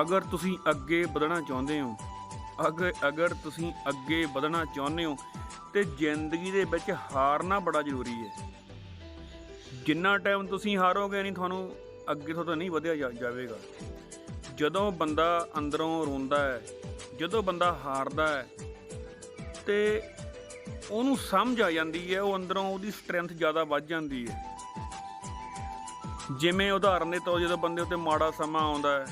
ਅਗਰ ਤੁਸੀਂ ਅੱਗੇ ਵਧਣਾ ਚਾਹੁੰਦੇ ਹੋ, ਅਗਰ ਅਗਰ ਤੁਸੀਂ ਅੱਗੇ ਵਧਣਾ ਚਾਹੁੰਦੇ ਹੋ, ਤੇ ਜ਼ਿੰਦਗੀ ਦੇ ਵਿੱਚ ਹਾਰਨਾ ਬੜਾ ਜ਼ਰੂਰੀ ਹੈ। ਜਿੰਨਾ ਟਾਈਮ ਤੁਸੀਂ ਹਾਰੋਗੇ ਨਹੀਂ, ਤੁਹਾਨੂੰ ਅੱਗੇ ਤੋਂ ਨਹੀਂ ਵਧਿਆ ਜਾ- ਜਾਵੇਗਾ। ਜਦੋਂ ਬੰਦਾ ਅੰਦਰੋਂ ਰੋਂਦਾ ਹੈ, ਜਦੋਂ ਬੰਦਾ ਹਾਰਦਾ ਹੈ, ਤੇ ਉਹਨੂੰ ਸਮਝ ਆ ਜਾਂਦੀ ਹੈ, ਉਹ ਅੰਦਰੋਂ ਉਹਦੀ ਸਟਰੈਂਥ ਜ਼ਿਆਦਾ ਵੱਧ ਜਾਂਦੀ ਹੈ। ਜਿਵੇਂ ਉਦਾਹਰਨ ਦੇ ਤੌਰ ਜਦੋਂ ਬੰਦੇ ਉੱਤੇ ਮਾੜਾ ਸਮਾਂ ਆਉਂਦਾ ਹੈ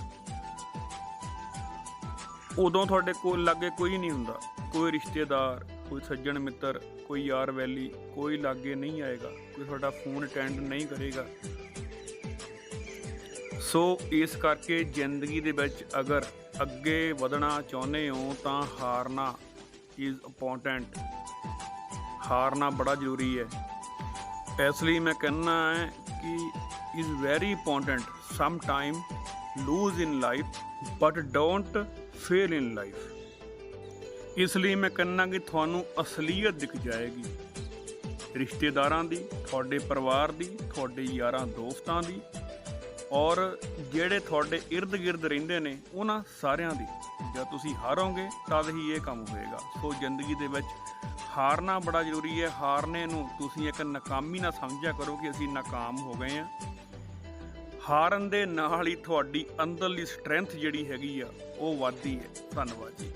ਉਦੋਂ ਤੁਹਾਡੇ ਕੋਲ ਲਾਗੇ ਕੋਈ ਨਹੀਂ ਹੁੰਦਾ। ਕੋਈ ਰਿਸ਼ਤੇਦਾਰ, ਕੋਈ ਸੱਜਣ ਮਿੱਤਰ, ਕੋਈ ਯਾਰ ਵੈਲੀ, ਕੋਈ ਲਾਗੇ ਨਹੀਂ ਆਏਗਾ। ਕੋਈ ਤੁਹਾਡਾ ਫੋਨ ਅਟੈਂਡ ਨਹੀਂ ਕਰੇਗਾ। ਸੋ ਇਸ ਕਰਕੇ ਜ਼ਿੰਦਗੀ ਦੇ ਵਿੱਚ ਅਗਰ ਅੱਗੇ ਵਧਣਾ ਚਾਹੁੰਦੇ ਹੋ, ਤਾਂ ਹਾਰਨਾ ਇਜ਼ ਇੰਪੋਰਟੈਂਟ ਹਾਰਨਾ ਬੜਾ ਜ਼ਰੂਰੀ ਹੈ। ਇਸ ਲਈ ਮੈਂ ਕਹਿੰਦਾ ਹੈ ਕਿ is very important some time lose in life but don't fail in life. ਇਸ ਲਈ ਮੈਂ ਕਹਿੰਦਾ ਕਿ ਤੁਹਾਨੂੰ ਅਸਲੀਅਤ ਦਿਖ ਜਾਏਗੀ। ਰਿਸ਼ਤੇਦਾਰਾਂ ਦੀ, ਤੁਹਾਡੇ ਪਰਿਵਾਰ ਦੀ, ਤੁਹਾਡੇ ਯਾਰਾਂ ਦੋਸਤਾਂ ਦੀ ਔਰ ਜਿਹੜੇ ਤੁਹਾਡੇ ਇਰਦ ਗਿਰਦ ਰਹਿੰਦੇ ਨੇ, ਉਹਨਾਂ ਸਾਰਿਆਂ ਦੀ। ਜਦ ਤੁਸੀਂ ਹਾਰੋਗੇ, ਤਦ ਹੀ ਇਹ ਕੰਮ ਹੋਏਗਾ। ਸੋ ਜ਼ਿੰਦਗੀ ਦੇ ਵਿੱਚ ਹਾਰਨਾ ਬੜਾ ਜ਼ਰੂਰੀ ਹੈ। ਹਾਰਨੇ ਨੂੰ ਤੁਸੀਂ ਇੱਕ ਨਾਕਾਮੀ ਨਾ ਸਮਝਿਆ ਕਰੋ ਕਿ ਅਸੀਂ ਨਾਕਾਮ ਹੋ ਗਏ ਹਾਂ। ਹਾਰਨ ਦੇ ਨਾਲ ਹੀ ਤੁਹਾਡੀ ਅੰਦਰਲੀ ਸਟਰੈਂਥ ਜਿਹੜੀ ਹੈਗੀ ਆ, ਉਹ ਵੱਧਦੀ ਹੈ। ਧੰਨਵਾਦ ਜੀ।